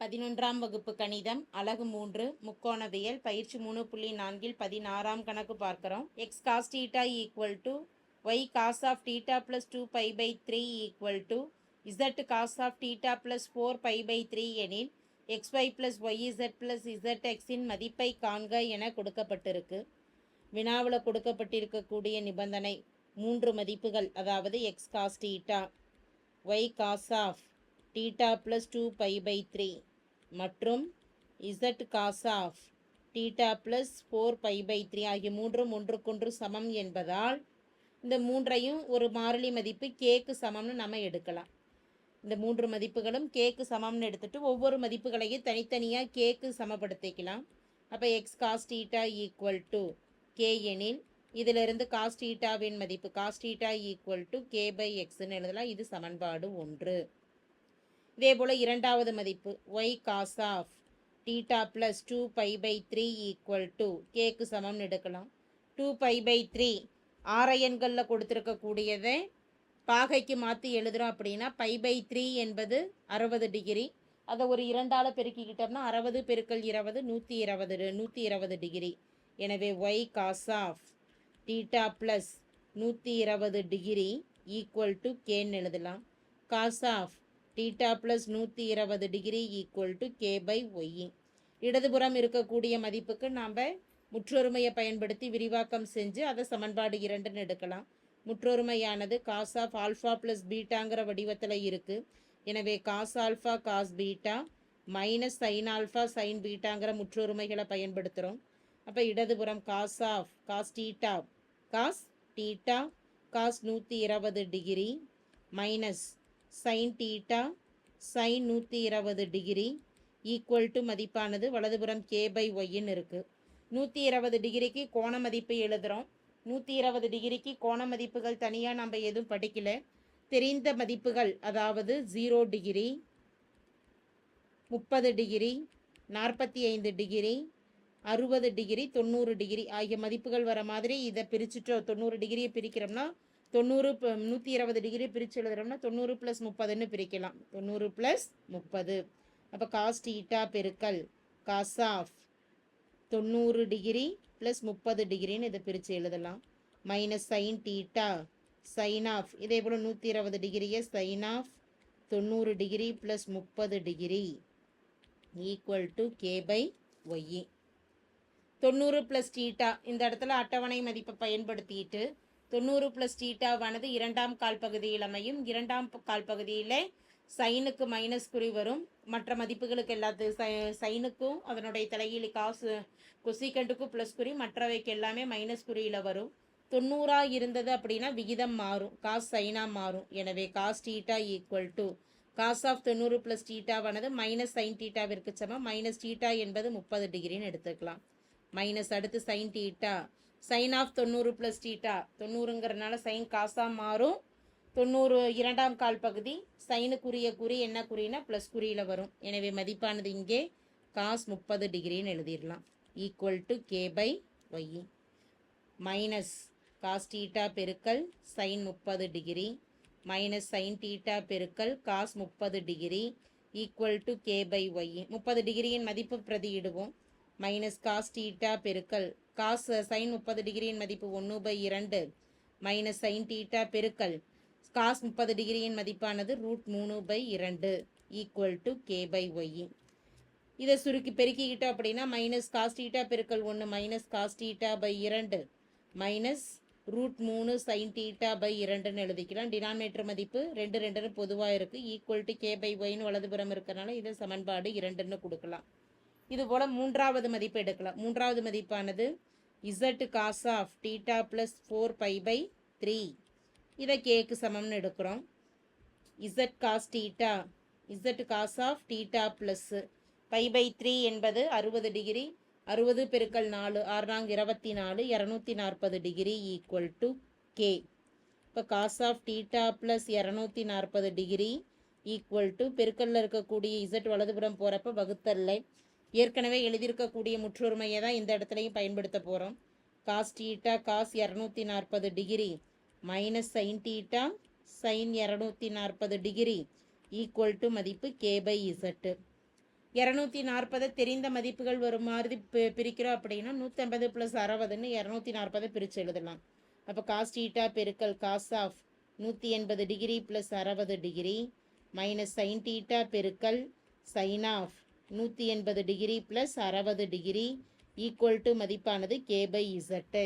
பதினொன்றாம் வகுப்பு கணிதம் அலகு மூன்று முக்கோணவியல் பயிற்சி மூணு புள்ளி நான்கில் பதினாறாம் கணக்கு பார்க்குறோம். X cos theta equal to y cos of theta plus two pi by three equal to z cos of theta plus four pi by three எனில் x y plus y z plus z எக்ஸின் மதிப்பை காண்க என கொடுக்கப்பட்டிருக்கு. வினாவில் கொடுக்கப்பட்டிருக்கக்கூடிய நிபந்தனை மூன்று மதிப்புகள் அதாவது x cos theta y cos of theta plus two pi by three மற்றும் z cos of theta plus four pi by three ஆகிய மூன்றும் ஒன்றுக்கொன்று சமம் என்பதால் இந்த மூன்றையும் ஒரு மாறிலி மதிப்பு கேக்கு சமம்னு நம்ம எடுக்கலாம். இந்த மூன்று மதிப்புகளும் கேக்கு சமம்னு எடுத்துட்டு ஒவ்வொரு மதிப்புகளையும் தனித்தனியாக கேக்கு சமப்படுத்திக்கலாம். அப்போ x cos theta equal to k எனில் இதிலிருந்து காஸ் டீட்டாவின் மதிப்பு cos theta equal to k by எக்ஸ்ன்னு எழுதலாம். இது சமன்பாடு ஒன்று. இதே போல் இரண்டாவது மதிப்பு y cos of theta plus two pi by three equal to கேக்கு சமம்னு எடுக்கலாம். டூ பை பை த்ரீ ஆரையன்களில் கொடுத்துருக்கக்கூடியதை பாகைக்கு மாற்றி எழுதுகிறோம் அப்படின்னா பை பை த்ரீ என்பது அறுபது டிகிரி. அதை ஒரு இரண்டால் பெருக்கிக்கிட்டோம்னா அறுபது பெருக்கல் இருபது நூற்றி இருபது நூற்றி இருபது டிகிரி. எனவே y cos of theta plus நூற்றி இருபது டிகிரி ஈக்குவல் டு கேன்னு எழுதலாம். காஸ் ஆஃப் டீட்டா ப்ளஸ் நூற்றி இருபது degree equal to k by y இடதுபுறம் இருக்கக்கூடிய மதிப்புக்கு நாம் முற்றொருமையை பயன்படுத்தி விரிவாக்கம் செஞ்சு அதை சமன்பாடு இரண்டுன்னு எடுக்கலாம். முற்றொருமையானது காஸ் ஆஃப் ஆல்ஃபா ப்ளஸ் பீட்டாங்கிற வடிவத்தில் இருக்குது எனவே cos alpha cos beta minus sine alpha sine பீட்டாங்கிற முற்றொருமைகளை பயன்படுத்துகிறோம் அப்போ இடதுபுறம் cos of cos theta cos theta cos நூற்றி இருபது degree minus sine theta sine நூற்றி இருபது டிகிரி ஈக்குவல் டு மதிப்பானது வலதுபுறம் கே பை ஒய்ன்னு இருக்குது நூற்றி இருபது டிகிரிக்கு கோண மதிப்பு எழுதுகிறோம் நூற்றி இருபது டிகிரிக்கு கோண மதிப்புகள் தனியாக நம்ம எதுவும் படிக்கல. தெரிந்த மதிப்புகள் அதாவது ஜீரோ டிகிரி முப்பது டிகிரி நாற்பத்தி ஐந்து டிகிரி அறுபது டிகிரி தொண்ணூறு டிகிரி ஆகிய மதிப்புகள் வர மாதிரி இதை பிரிச்சுட்டோம் தொண்ணூறு டிகிரியை பிரிக்கிறோம்னா தொண்ணூறு நூற்றி இருபது டிகிரி பிரித்து எழுதுறோம்னா தொண்ணூறு ப்ளஸ் முப்பதுன்னு பிரிக்கலாம். தொண்ணூறு ப்ளஸ் முப்பது. அப்போ காஸ் டீட்டா பெருக்கல் காஸ் ஆஃப் தொண்ணூறு டிகிரி ப்ளஸ் முப்பது டிகிரின்னு இதை பிரித்து எழுதலாம். Minus sine theta sine of இதே போல் நூற்றி இருபது டிகிரியை சைன் ஆஃப் தொண்ணூறு டிகிரி ப்ளஸ் முப்பது degree equal to k by y தொண்ணூறு ப்ளஸ் டீட்டா இந்த இடத்துல அட்டவணை மதிப்பை பயன்படுத்திட்டு தொண்ணூறு ப்ளஸ் டீட்டாவானது இரண்டாம் கால் பகுதியில் அமையும். இரண்டாம் கால் பகுதியில் சைனுக்கு மைனஸ் குறி வரும். மற்ற மதிப்புகளுக்கு எல்லாத்து சைனுக்கும் அதனுடைய தலையில் காசு கொசிகண்டுக்கும் ப்ளஸ் குறி மற்றவைக்கு எல்லாமே மைனஸ் குறியில் வரும். தொண்ணூறாக இருந்தது அப்படின்னா விகிதம் மாறும். காஸ் சைனாக மாறும். எனவே cos theta equal to cos of தொண்ணூறு ப்ளஸ் டீட்டாவானது மைனஸ் சைன் டீட்டாவிற்கு சமம். மைனஸ் டீட்டா என்பது முப்பது டிகிரின்னு எடுத்துக்கலாம். மைனஸ் அடுத்து சைன் டீட்டா சைன் ஆஃப் தொண்ணூறு ப்ளஸ் டீட்டா தொண்ணூறுங்கிறனால சைன் காசாக மாறும். தொண்ணூறு இரண்டாம் கால் பகுதி சைனுக்குரிய குறி என்ன குறினா ப்ளஸ் குறியில் வரும். எனவே மதிப்பானது இங்கே காஸ் முப்பது டிகிரின்னு எழுதிடலாம். Equal to k by y minus cos theta பெருக்கல் சைன் முப்பது டிகிரி மைனஸ் சைன் டீட்டா பெருக்கல் காஸ் முப்பது degree equal to k by y முப்பது டிகிரியின் மதிப்பு பிரதியிடுவோம் மைனஸ் காஸ் டீட்டா பெருக்கல் காஸ் சைன் முப்பது டிகிரியின் மதிப்பு ஒன்று பை இரண்டு மைனஸ் சைன் டீட்டா பெருக்கல். காஸ் முப்பது டிகிரியின் மதிப்பானது ரூட் மூணு பை இரண்டு equal to k by y இதை சுருக்கி பெருக்கிக்கிட்டோம் அப்படின்னா மைனஸ் காஸ் டீட்டா பெருக்கல் ஒன்று மைனஸ் காஸ் டீட்டா பை இரண்டு மைனஸ் ரூட் மூணு சைன் டீட்டா பை இரண்டுன்னு எழுதிக்கலாம். டினாமினேட்டர் மதிப்பு ரெண்டு ரெண்டுன்னு பொதுவாக இருக்குது ஈக்குவல் டு கே பை ஒய்னு வலதுபுறம் இருக்கிறனால இதை சமன்பாடு இரண்டுன்னு கொடுக்கலாம். இது போல் மூன்றாவது மதிப்பு எடுக்கலாம். மூன்றாவது மதிப்பானது z cos of theta plus four pi by three. இதை கேக்கு சமம்னு எடுக்கிறோம். Z cos theta z cos of theta plus pi by three என்பது அறுபது டிகிரி அறுபது பெருக்கல் நாலு ஆறுநாங் இருபத்தி நாலு இரநூத்தி நாற்பது டிகிரி ஈக்குவல் டு கே இப்போ காஸ் ஆஃப் டீட்டா ப்ளஸ் இரநூத்தி நாற்பது டிகிரி ஈக்குவல் டு பெருக்கல்ல இருக்கக்கூடிய இசட் வலதுபுறம் போகிறப்ப வகுத்தல்ல. ஏற்கனவே எழுதியிருக்கக்கூடிய முற்றொருமையை தான் இந்த இடத்துலையும் பயன்படுத்த போகிறோம் காஸ் டீட்டா காஸ் இரநூத்தி நாற்பது degree minus sine theta sine இரநூத்தி நாற்பது டிகிரி ஈக்குவல் டு மதிப்பு கே பை இசட்டு இரநூத்தி நாற்பதை தெரிந்த மதிப்புகள் வரும் மாதிரி பி பிரிக்கிறோம் அப்படின்னா நூற்றம்பது ப்ளஸ் அறுபதுன்னு இரநூத்தி நாற்பதை பிரித்து எழுதலாம். அப்போ காஸ் டீட்டா பெருக்கல் காஸ் ஆஃப் நூற்றி எண்பது டிகிரி ப்ளஸ் அறுபது டிகிரி மைனஸ் சைன் டீட்டா பெருக்கல் சைன் ஆஃப் நூற்றி எண்பது டிகிரி ப்ளஸ் அறுபது டிகிரி ஈக்குவல் டு மதிப்பானது கே பை இசட்டு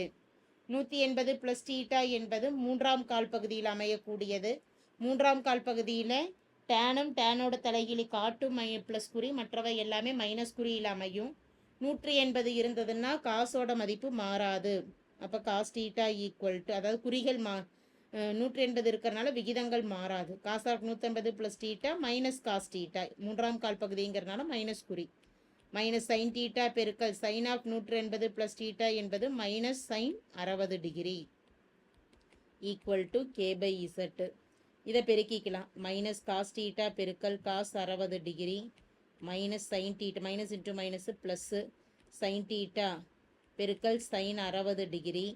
நூற்றி எண்பது ப்ளஸ் டீட்டா என்பது மூன்றாம் கால் பகுதியில் அமையக்கூடியது. மூன்றாம் கால் பகுதியில் டேனும் டேனோட தலைகீழி காட்டும் மை ப்ளஸ் குறி மற்றவை எல்லாமே மைனஸ் குறியில் அமையும். நூற்றி எண்பது இருந்ததுன்னா காசோட மதிப்பு மாறாது. அப்போ காஸ் டீட்டா ஈக்குவல் டு அதாவது குறிகள் மா நூற்றி எண்பது இருக்கிறனால விகிதங்கள் மாறாது. காஸ் ஆஃப் நூற்றம்பது plus theta minus cos theta மூன்றாம் கால் பகுதிங்கிறனால மைனஸ் குறி. மைனஸ் சைன் டீட்டா பெருக்கல் சைன் ஆஃப் நூற்றி எண்பது ப்ளஸ் டீட்டா என்பது மைனஸ் சைன் அறுபது degree equal to k by z இதை பெருக்கிக்கலாம். மைனஸ் காஸ் டீட்டா பெருக்கல் காஸ் அறுபது degree minus sine theta minus into minus plus sine theta பெருக்கல் சைன் அறுபது degree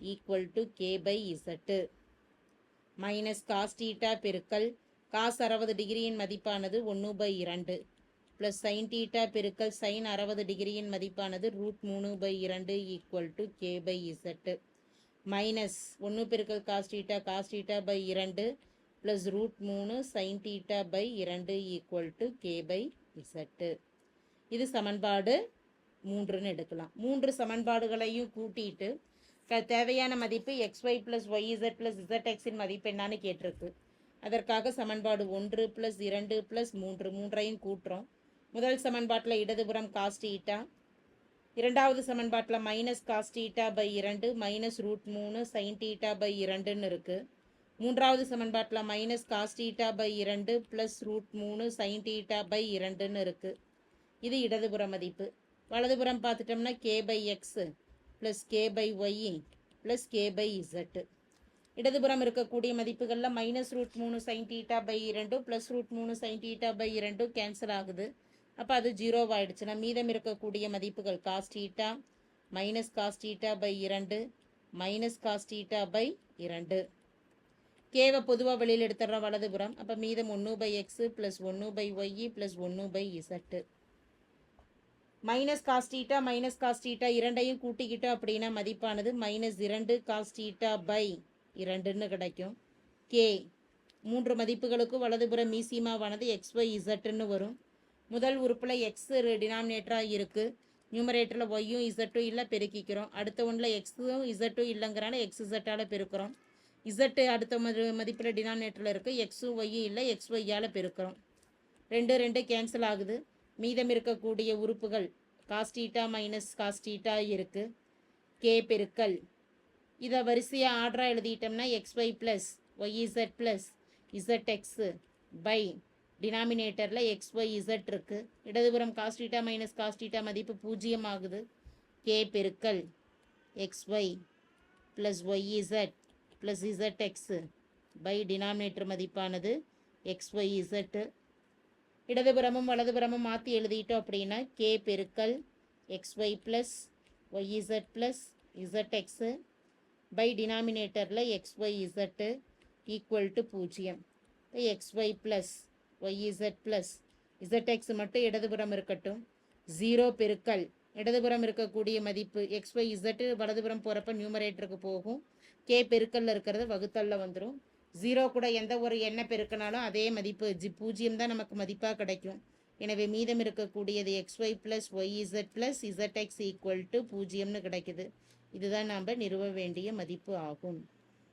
equal to k by z minus cos theta பெருக்கல் cos அறுபது டிகிரியின் மதிப்பானது ஒன்று பை இரண்டு. ப்ளஸ் சைன் டீட்டா பெருக்கல் சைன் அறுபது டிகிரியின் மதிப்பானது ரூட் மூணு பை இரண்டு equal to k by z minus ஒன்று பெருக்கல் cos theta cos theta by இரண்டு ப்ளஸ் ரூட் மூணு சைன் டீட்டா பை இரண்டு equal to k by z இது சமன்பாடு மூன்றுன்னு எடுக்கலாம். மூன்று சமன்பாடுகளையும் கூட்டிட்டு க தேவையான மதிப்பு x y plus y z plus z எக்ஸின் மதிப்பு என்னன்னு கேட்டிருக்கு. அதற்காக சமன்பாடு ஒன்று ப்ளஸ் இரண்டு ப்ளஸ் மூன்று மூன்றையும் கூட்டுறோம். முதல் சமன்பாட்டில் இடதுபுறம் காஸ்ட் ஈட்டா இரண்டாவது சமன்பாட்டில் மைனஸ் காஸ்ட் ஈட்டா பை இரண்டு மைனஸ் ரூட் மூணு சைன் டீட்டா பை இரண்டுன்னு இருக்குது மூன்றாவது சமன்பாட்டில் மைனஸ் காஸ்ட் ஈட்டா பை இரண்டு ப்ளஸ் ரூட் மூணு சைன் டீட்டா பை இரண்டுன்னு இருக்குது இது இடதுபுற மதிப்பு. வலதுபுறம் பார்த்துட்டோம்னா k by x plus k by y plus k by z இடதுபுறம் இருக்கக்கூடிய மதிப்புகளில் மைனஸ் ரூட் மூணு சைன் டீட்டா பை இரண்டு ப்ளஸ் ரூட் மூணு சைன் டீட்டா பை இரண்டும் கேன்சல் ஆகுது. அப்போ அது ஜீரோவாயிடுச்சுன்னா மீதம் இருக்கக்கூடிய மதிப்புகள் cos theta minus cos theta by இரண்டு மைனஸ் காஸ்டீட்டா பை இரண்டு. கேவை பொதுவாக வெளியில் எடுத்துடுறோம் வலதுபுறம். அப்போ மீதம் ஒன்று பை எக்ஸு ப்ளஸ் ஒன்று பை ஒய்இ ப்ளஸ் ஒன்று by z minus cos theta minus cos theta இரண்டையும் கூட்டிக்கிட்டோம் அப்படின்னா மதிப்பானது மைனஸ் இரண்டு காஸ்டீட்டா பை இரண்டுன்னு கிடைக்கும். கே மூன்று மதிப்புகளுக்கும் வலதுபுறம் மீசிமாவானது எக்ஸ் ஒய் இசட்டுன்னு வரும். முதல் உறுப்பில் எக்ஸ் டினாமினேட்டராக இருக்குது நியூமரேட்டரில் ஒய்யும் இசட்டும் இல்லை பெருக்கிக்கிறோம். அடுத்த ஒன்றில் எக்ஸும் இசட்டும் இல்லைங்கிறனால எக்ஸ் இசட்டால் பெருக்கிறோம். இசட்டு அடுத்த மது மதிப்பில் டினாமினேட்டரில் இருக்குது எக்ஸும் ஒய்யும் இல்லை எக்ஸ் ஒய்யால் பெருக்கிறோம். ரெண்டு ரெண்டு கேன்சல் ஆகுது. மீதம் இருக்கக்கூடிய உறுப்புகள் cos theta minus cos theta இருக்குது கே பெருக்கல். இதை வரிசையாக ஆர்டராக எழுதிட்டோம்னா x y plus y z plus z x by டினாமினேட்டரில் எக்ஸ் ஒய் இசட் இருக்குது இடதுபுறம் காஸ்டீட்டா மைனஸ் காஸ்டீட்டா மதிப்பு பூஜ்ஜியம் ஆகுது. கே பெருக்கல். X y plus y z plus z x by denominator மதிப்பானது எக்ஸ் ஒய் இசட்டு இடதுபுறமும் வலதுபுறமும் மாற்றி எழுதிட்டோம் அப்படின்னா கே பெருக்கல் x y plus y z plus z x by டினாமினேட்டரில் x y z equal to பூஜ்ஜியம். X y plus y z plus z x மட்டும் இடதுபுறம் இருக்கட்டும். ஜீரோ பெருக்கல். இடதுபுறம் இருக்கக்கூடிய மதிப்பு எக்ஸ் ஒய் இசட்டு வலதுபுறம் போகிறப்ப நியூமரேட்டருக்கு போகும். கே பெருக்கல்ல இருக்கிறது வகுத்தல்ல வந்துடும் ஜீரோ கூட எந்த ஒரு எண்ணெய் பெருக்கினாலும் அதே மதிப்பு. ஜி பூஜ்ஜியம் தான் நமக்கு மதிப்பாக கிடைக்கும். எனவே மீதம் இருக்கக்கூடியது x y plus y z plus z x equal to பூஜ்ஜியம்னு கிடைக்குது. இதுதான் நாம் நிறுவ வேண்டிய மதிப்பு ஆகும்.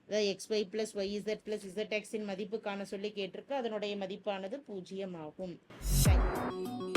அதாவது x y plus y z plus z எக்ஸின் மதிப்பு காண சொல்லி கேட்டிருக்கு. அதனுடைய மதிப்பானது பூஜ்ஜியம் ஆகும். Thank.